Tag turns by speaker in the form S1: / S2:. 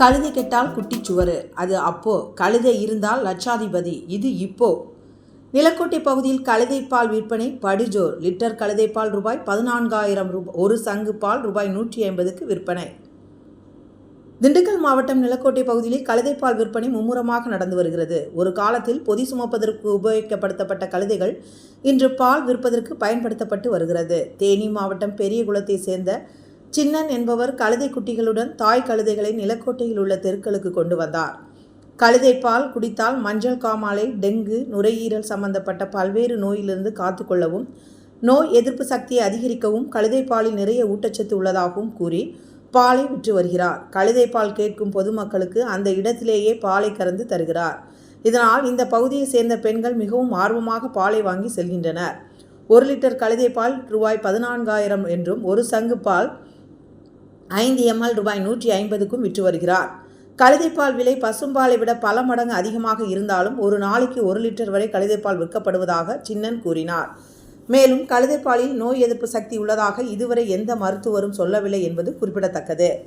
S1: கழுதை கெட்டால் குட்டிச்சுவரு அது அப்போ கழுதை இருந்தால் லட்சாதிபதி. இது இப்போ. நிலக்கோட்டை பகுதியில் கழுதைப்பால் விற்பனை படிஜோர். லிட்டர் கழுதைப்பால் ரூபாய் பதினான்காயிரம் ரூபாய் ஒரு சங்கு பால் ரூபாய் நூற்றி ஐம்பதுக்கு விற்பனை. திண்டுக்கல் மாவட்டம் நிலக்கோட்டை பகுதியில் கழுதைப்பால் விற்பனை மும்முரமாக நடந்து வருகிறது. ஒரு காலத்தில் பொதி சுமப்பதற்கு உபயோகிக்கப்படுத்தப்பட்ட கழுதைகள் இன்று பால் விற்பதற்கு பயன்படுத்தப்பட்டு வருகிறது. தேனி மாவட்டம் பெரியகுளத்தை சேர்ந்த சின்னன் என்பவர் கழுதை குட்டிகளுடன் தாய் கழுதைகளை நிலக்கோட்டையில் உள்ள தெருக்களுக்கு கொண்டு வந்தார். கழுதை பால் குடித்தால் மஞ்சள் காமாலை டெங்கு நுரையீரல் சம்பந்தப்பட்ட பல்வேறு நோயிலிருந்து காத்துக்கொள்ளவும் நோய் எதிர்ப்பு சக்தியை அதிகரிக்கவும் கழுதை பாலில் நிறைய ஊட்டச்சத்து உள்ளதாகவும் கூறி பாலை விற்று வருகிறார். கழுதை பால் கேட்கும் பொதுமக்களுக்கு அந்த இடத்திலேயே பாலை கறந்து தருகிறார். இதனால் இந்த பகுதியை சேர்ந்த பெண்கள் மிகவும் ஆர்வமாக பாலை வாங்கி செல்கின்றனர். ஒரு லிட்டர் கழுதை பால் ரூபாய் பதினான்காயிரம் என்றும் ஒரு சங்கு பால் ஐந்து எம்எல் ரூபாய் நூற்றி ஐம்பதுக்கும் விற்று வருகிறார். கழுதைப்பால் விலை பசும்பாலை விட பல மடங்கு அதிகமாக இருந்தாலும் ஒரு நாளைக்கு ஒரு லிட்டர் வரை கழுதைப்பால் விற்கப்படுவதாக சின்னன் கூறினார். மேலும் கழுதைப்பாலில் நோய் எதிர்ப்பு சக்தி உள்ளதாக இதுவரை எந்த மருத்துவரும் சொல்லவில்லை என்பது குறிப்பிடத்தக்கது.